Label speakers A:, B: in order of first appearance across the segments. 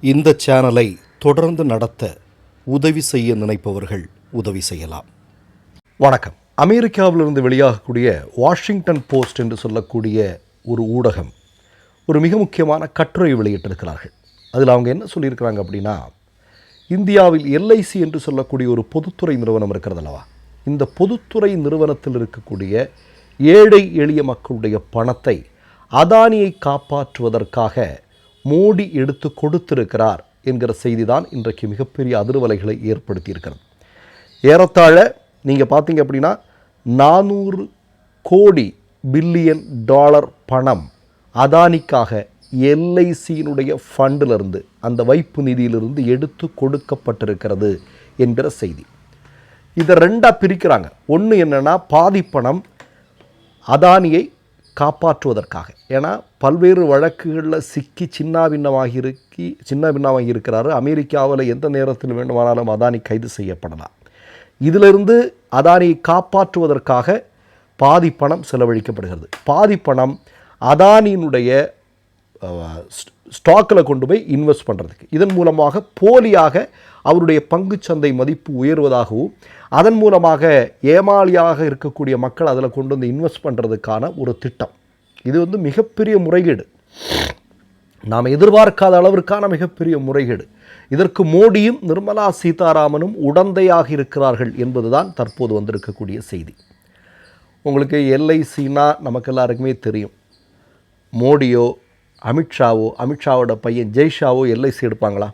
A: இந்த சேனலை தொடர்ந்து நடத்த உதவி செய்ய நினைப்பவர்கள் உதவி செய்யலாம். வணக்கம். அமெரிக்காவிலிருந்து வெளியாகக்கூடிய வாஷிங்டன் போஸ்ட் என்று சொல்லக்கூடிய ஒரு ஊடகம் ஒரு மிக முக்கியமான கட்டுரை வெளியிட்டிருக்கிறார்கள். அதில் அவங்க என்ன சொல்லியிருக்கிறாங்க அப்படின்னா இந்தியாவில் எல்ஐசி என்று சொல்லக்கூடிய ஒரு பொதுத்துறை நிறுவனம் இருக்கிறது அல்லவா? இந்த பொதுத்துறை நிறுவனத்தில் இருக்கக்கூடிய ஏழை எளிய மக்களுடைய பணத்தை அதானியை காப்பாற்றுவதற்காக மோடி எடுத்து கொடுத்திருக்கிறார் என்கிற செய்தி தான் இன்றைக்கு மிகப்பெரிய அதிர்வலைகளை ஏற்படுத்தியிருக்கிறது. ஏறத்தாழ நீங்கள் பார்த்தீங்க அப்படின்னா நானூறு கோடி பில்லியன் டாலர் பணம் அதானிக்காக எல்ஐசியினுடைய ஃபண்டிலிருந்து அந்த வைப்பு நிதியிலிருந்து எடுத்து கொடுக்கப்பட்டிருக்கிறது என்கிற செய்தி. இதை ரெண்டாக பிரிக்கிறாங்க. ஒன்று என்னென்னா பாதி பணம் அதானியை காப்பாற்றுவதற்காக. ஏன்னா பல்வேறு வழக்குகளில் சிக்கி சின்னாபின்னமாகி இருக்கி சின்னவின்னமாகி இருக்கிறாரு. அமெரிக்காவில் எந்த நேரத்தில் வேண்டுமானாலும் அதானி கைது செய்யப்படலாம். இதிலிருந்து அதானியை காப்பாற்றுவதற்காக பாதி பணம் செலவழிக்கப்படுகிறது. பாதி பணம் அதானியினுடைய ஸ்டாக்கில் கொண்டு போய் இன்வெஸ்ட் பண்ணுறதுக்கு இதன் மூலமாக போலியாக அவருடைய பங்குச்சந்தை மதிப்பு உயர்வதாகவும் அதன் மூலமாக ஏமாளியாக இருக்கக்கூடிய மக்கள் அதில் கொண்டு வந்து இன்வெஸ்ட் பண்ணுறதுக்கான ஒரு திட்டம். இது வந்து மிகப்பெரிய முறைகேடு. நாம் எதிர்பார்க்காத அளவிற்கான மிகப்பெரிய முறைகேடு. இதற்கு மோடியும் நிர்மலா சீதாராமனும் உடந்தையாக இருக்கிறார்கள் என்பதுதான் தற்போது வந்திருக்கக்கூடிய செய்தி. உங்களுக்கு எல்ஐசின்னா நமக்கு எல்லாருக்குமே தெரியும். மோடியோ அமித்ஷாவோ அமித்ஷாவோட பையன் ஜெய்ஷாவோ எல்ஐசி எடுப்பாங்களா?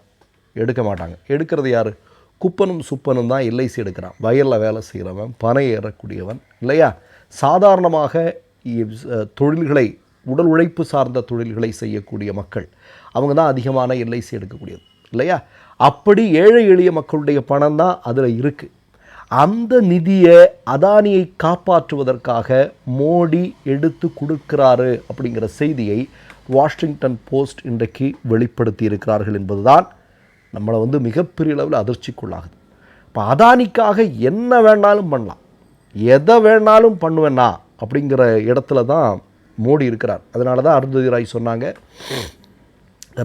A: எடுக்க மாட்டாங்க. எடுக்கிறது யார்? குப்பனும் சுப்பனும் தான் எல்ஐசி எடுக்கிறான். வயலில் வேலை செய்கிறவன் பனை ஏறக்கூடியவன் இல்லையா? சாதாரணமாக தொழில்களை உடல் உழைப்பு சார்ந்த தொழில்களை செய்யக்கூடிய மக்கள். அவங்க தான் அதிகமான எல்ஐசி எடுக்கக்கூடியது இல்லையா? அப்படி ஏழை எளிய மக்களுடைய பணம் தான் அதில் இருக்குது அந்த நிதியை அதானியை காப்பாற்றுவதற்காக மோடி எடுத்து கொடுக்கிறாரு அப்படிங்கிற செய்தியை வாஷிங்டன் போஸ்ட் இன்றைக்கு வெளிப்படுத்தி இருக்கிறார்கள் என்பதுதான் நம்மளை வந்து மிகப்பெரிய அளவில் அதிர்ச்சிக்குள்ளாகுது. இப்போ அதானிக்காக என்ன வேணாலும் பண்ணலாம். எதை வேணாலும் பண்ணுவேன்னா அப்படிங்கிற இடத்துல தான் மோடி இருக்கிறார். அதனால தான் அருந்ததி ராய் சொன்னாங்க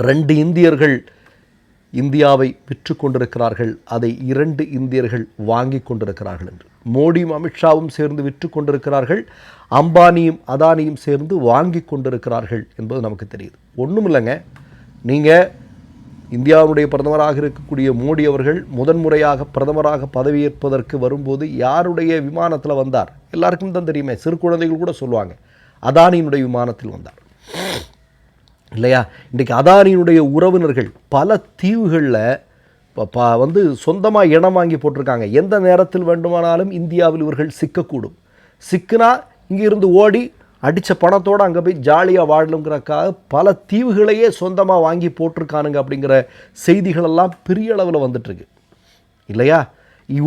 A: ரெண்டு இந்தியர்கள் இந்தியாவை விற்று கொண்டிருக்கிறார்கள் அதை இரண்டு இந்தியர்கள் வாங்கி கொண்டிருக்கிறார்கள் என்று. மோடியும் அமித்ஷாவும் சேர்ந்து விற்று கொண்டிருக்கிறார்கள் அம்பானியும் அதானியும் சேர்ந்து வாங்கி கொண்டிருக்கிறார்கள் என்பது நமக்கு தெரியுது. ஒன்றும் இல்லைங்க நீங்கள் இந்தியாவுடைய பிரதமராக இருக்கக்கூடிய மோடி அவர்கள் முதன்முறையாக பிரதமராக பதவியேற்பதற்கு வரும்போது யாருடைய விமானத்தில் வந்தார்? எல்லாருக்கும் தான் தெரியுமே. சிறு குழந்தைகள் கூட சொல்லுவாங்க. அதானியினுடைய விமானத்தில் வந்தார். இல்லையா? இன்றைக்கு அதானியினுடைய உறவினர்கள் பல தீவுகளில் ப வந்து சொந்தமாக இடம் வாங்கி போட்டிருக்காங்க. எந்த நேரத்தில் வேண்டுமானாலும் இந்தியாவில் இவர்கள் சிக்கக்கூடும். சிக்குனா இங்கிருந்து ஓடி அடித்த பணத்தோடு அங்கே போய் ஜாலியாக வாழணுங்கிறக்காக பல தீவுகளையே சொந்தமாக வாங்கி போட்டிருக்கானுங்க அப்படிங்கிற செய்திகளெல்லாம் பெரிய அளவில் வந்துட்டுருக்கு. இல்லையா?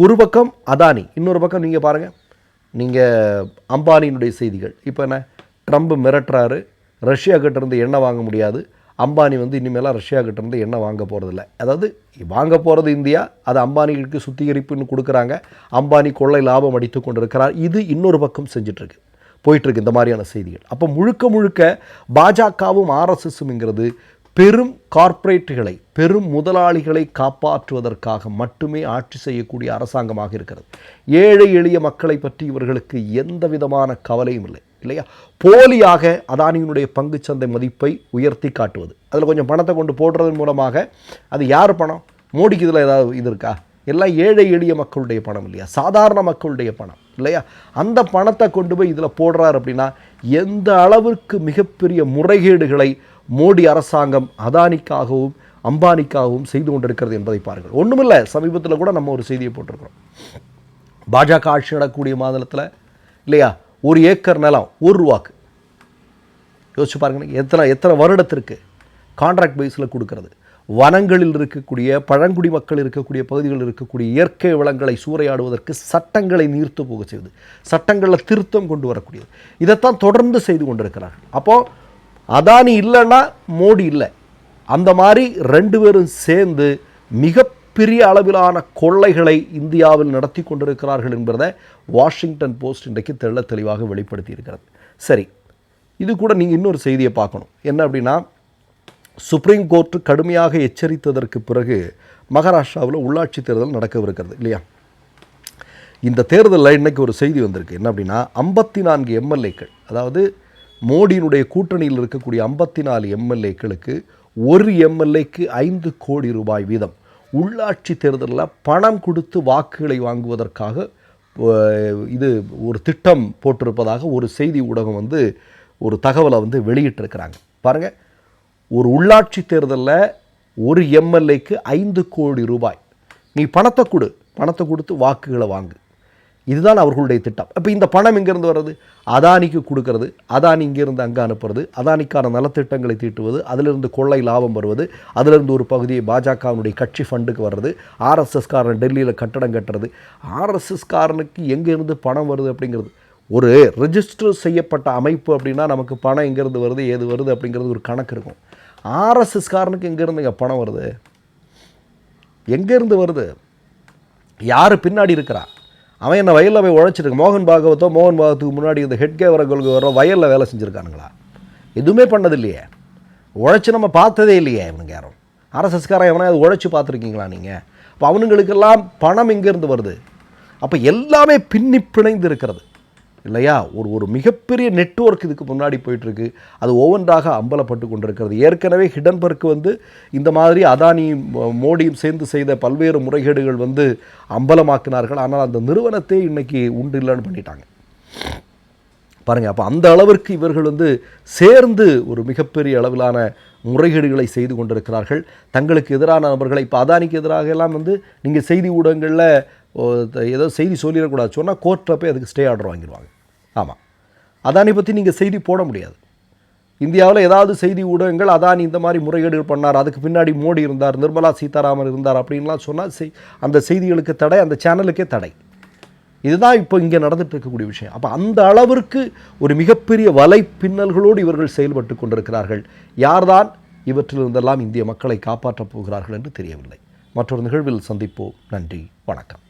A: ஒரு பக்கம் அதானி இன்னொரு பக்கம் நீங்கள் பாருங்கள் நீங்கள் அம்பானியினுடைய செய்திகள். இப்போ என்ன? ட்ரம்ப் மிரட்டுறாரு. ரஷ்யா கிட்டேருந்து எண்ணெய் வாங்க முடியாது. அம்பானி வந்து இனிமேலாம் ரஷ்யா கிட்டேருந்து எண்ணெய் வாங்க போகிறதில்ல அதாவது வாங்க போகிறது இந்தியா அது அம்பானிகளுக்கு சுத்திகரிப்புன்னு கொடுக்குறாங்க. அம்பானி கொள்ளை லாபம் அடித்து கொண்டிருக்கிறார். இது இன்னொரு பக்கம் செஞ்சிட்ருக்கு போயிட்டுருக்கு இந்த மாதிரியான செய்திகள். அப்போ முழுக்க முழுக்க பாஜகவும் ஆர்எஸ்எஸ்ஸுங்கிறது பெரும் கார்ப்பரேட்டுகளை பெரும் முதலாளிகளை காப்பாற்றுவதற்காக மட்டுமே ஆட்சி செய்யக்கூடிய அரசாங்கமாக இருக்கிறது. ஏழை எளிய மக்களை பற்றி இவர்களுக்கு எந்த விதமான கவலையும் இல்லை இல்லையா? போலியாக அதானியினுடைய பங்குச்சந்தை மதிப்பை உயர்த்தி காட்டுவது. அதில் கொஞ்சம் பணத்தை கொண்டு போடுறதன் மூலமாக அது யார் பணம்? மோடிக்கு இதில் ஏதாவது இது இருக்கா? எல்லாம் ஏழை எளிய மக்களுடைய பணம் இல்லையா? சாதாரண மக்களுடைய பணம். இல்லையா? அந்த பணத்தை கொண்டு போய் இதில் போடுறார் அப்படின்னா எந்த அளவிற்கு மிகப்பெரிய முறைகேடுகளை மோடி அரசாங்கம் அதானிக்காகவும் அம்பானிக்காகவும் செய்து கொண்டிருக்கிறது என்பதை பாருங்கள். ஒன்றுமில்லை சமீபத்தில் கூட நம்ம ஒரு செய்தியை போட்டிருக்கிறோம். பாஜக ஆட்சி நடக்கக்கூடிய மாநிலத்தில் இல்லையா? ஒரு ஏக்கர் நிலம் ஒரு ரூபாக்கு. யோசிச்சு பாருங்க எத்தனை எத்தனை வருடத்திற்கு கான்ட்ராக்ட் பேஸில் கொடுக்கறது. வனங்களில் இருக்கக்கூடிய பழங்குடி மக்கள் இருக்கக்கூடிய பகுதிகளில் இருக்கக்கூடிய இயற்கை வளங்களை சூறையாடுவதற்கு சட்டங்களை நீர்த்து போக செய்வது சட்டங்களில் திருத்தம் கொண்டு வரக்கூடியது. இதைத்தான் தொடர்ந்து செய்து கொண்டிருக்கிறார்கள். அப்போது அதானி இல்லைன்னா மோடி இல்லை. அந்த மாதிரி ரெண்டு பேரும் சேர்ந்து மிகப்பெரிய அளவிலான கொள்ளைகளை இந்தியாவில் நடத்தி கொண்டிருக்கிறார்கள் என்பதை வாஷிங்டன் போஸ்ட் இன்றைக்கு தெள்ள தெளிவாக வெளிப்படுத்தி இருக்கிறது சரி இது கூட நீங்கள் இன்னொரு செய்தியை பார்க்கணும். என்ன அப்படின்னா சுப்ரீம் கோர்ட் கடுமையாக எச்சரித்ததற்கு பிறகு மகாராஷ்டிராவில் உள்ளாட்சி தேர்தல் நடக்கவிருக்கிறது இல்லையா? இந்த தேர்தலில் இன்றைக்கி ஒரு செய்தி வந்திருக்கு. என்ன அப்படின்னா ஐம்பத்தி நான்கு எம்எல்ஏக்கள் அதாவது மோடியினுடைய கூட்டணியில் இருக்கக்கூடிய ஐம்பத்தி நாலு எம்எல்ஏக்களுக்கு ஒரு எம்எல்ஏக்கு ஐந்து கோடி ரூபாய் வீதம். உள்ளாட்சி தேர்தலில் பணம் கொடுத்து வாக்குகளை வாங்குவதற்காக இது ஒரு திட்டம் போட்டிருப்பதாக ஒரு செய்தி ஊடகம் வந்து ஒரு தகவலை வந்து வெளியிட்டிருக்கிறாங்க. பாருங்கள் ஒரு உள்ளாட்சி தேர்தலில் ஒரு எம்எல்ஏக்கு ஐந்து கோடி ரூபாய். நீ பணத்தை கொடு. பணத்தை கொடுத்து வாக்குகளை வாங்கு. இதுதான் அவர்களுடைய திட்டம். அப்போ இந்த பணம் இங்கேருந்து வர்றது? அதானிக்கு கொடுக்கறது. அதானி இங்கேருந்து அங்கே அனுப்புறது. அதானிக்கான நலத்திட்டங்களை தீட்டுவது. அதிலிருந்து கொள்ளை லாபம் வருவது. அதிலிருந்து ஒரு பகுதியை பாஜகவினுடைய கட்சி ஃபண்டுக்கு வர்றது. ஆர்எஸ்எஸ்காரன் டெல்லியில் கட்டடம் கட்டுறது. ஆர்எஸ்எஸ் காரனுக்கு எங்கேருந்து பணம் வருது அப்படிங்கிறது. ஒரு ரெஜிஸ்டர் செய்யப்பட்ட அமைப்பு அப்படின்னா நமக்கு பணம் எங்கேருந்து வருது ஏது வருது அப்படிங்கிறது ஒரு கணக்கு இருக்கும். ஆர்எஸ்எஸ் காரனுக்கு எங்கேருந்துங்க பணம் வருது? எங்கேருந்து வருது? யார் பின்னாடி இருக்கிறா? அவன் என்ன வயலில் போய் உழைச்சிருக்கு மோகன் பாகவத்தோ மோகன் பாகவத்துக்கு முன்னாடி இந்த ஹெட் கேவர கொள்கை வயலில் வேலை செஞ்சுருக்கானுங்களா? எதுவுமே பண்ணது இல்லையே உழைச்சி நம்ம பார்த்ததே இல்லையே இவனுங்க யாரும். ஆர்எஸ்எஸ்காரன் எவனாவது உழைச்சி பார்த்துருக்கீங்களா நீங்கள் அப்போ அவனுங்களுக்கெல்லாம் பணம் எங்கேருந்து வருது? அப்போ எல்லாமே பின்னி பிணைந்து இருக்கிறது. இல்லையா? ஒரு ஒரு மிகப்பெரிய நெட்வொர்க் இதுக்கு முன்னாடி போயிட்டுருக்கு. அது ஒவ்வொன்றாக அம்பலப்பட்டு கொண்டிருக்கிறது. ஏற்கனவே ஹிடன்பர்க் வந்து இந்த மாதிரி அதானி மோ- மோடியும் சேர்ந்து செய்த பல்வேறு முறைகேடுகள் வந்து அம்பலமாக்கினார்கள். ஆனால் அந்த நிறுவனத்தை இன்றைக்கி உண்டு இல்லைன்னு பண்ணிட்டாங்க. பாருங்கள் அப்போ அந்த அளவிற்கு இவர்கள் வந்து சேர்ந்து ஒரு மிகப்பெரிய அளவிலான முறைகேடுகளை செய்து கொண்டிருக்கிறார்கள். தங்களுக்கு எதிரான நபர்களை இப்போ அதானிக்கு எதிராக எல்லாம் வந்து நீங்கள் செய்தி ஊடகங்களில் ஏதோ செய்தி சொல்லிடக்கூடாது சொன்னால் கோர்ட்டில் போய் அதுக்கு ஸ்டே ஆர்டர் வாங்கிடுவாங்க ஆமாம் அதானி பற்றி நீங்கள் செய்தி போட முடியாது. இந்தியாவில் ஏதாவது செய்தி ஊடகங்கள் அதானி இந்த மாதிரி முறைகேடுகள் பண்ணார் அதுக்கு பின்னாடி மோடி இருந்தார் நிர்மலா சீதாராமன் இருந்தார் அப்படின்லாம் சொன்னால் செய் அந்த செய்திகளுக்கு தடை அந்த சேனலுக்கே தடை. இதுதான் இப்போ இங்கே நடந்துட்டு இருக்கக்கூடிய விஷயம். அப்போ அந்த அளவிற்கு ஒரு மிகப்பெரிய வலை பின்னல்களோடு இவர்கள் செயல்பட்டு கொண்டிருக்கிறார்கள். யார்தான்? இவற்றிலிருந்தெல்லாம் இந்திய மக்களை காப்பாற்றப் போகிறார்கள் என்று தெரியவில்லை. மற்றொரு நிகழ்வில் சந்திப்போம். நன்றி. வணக்கம்.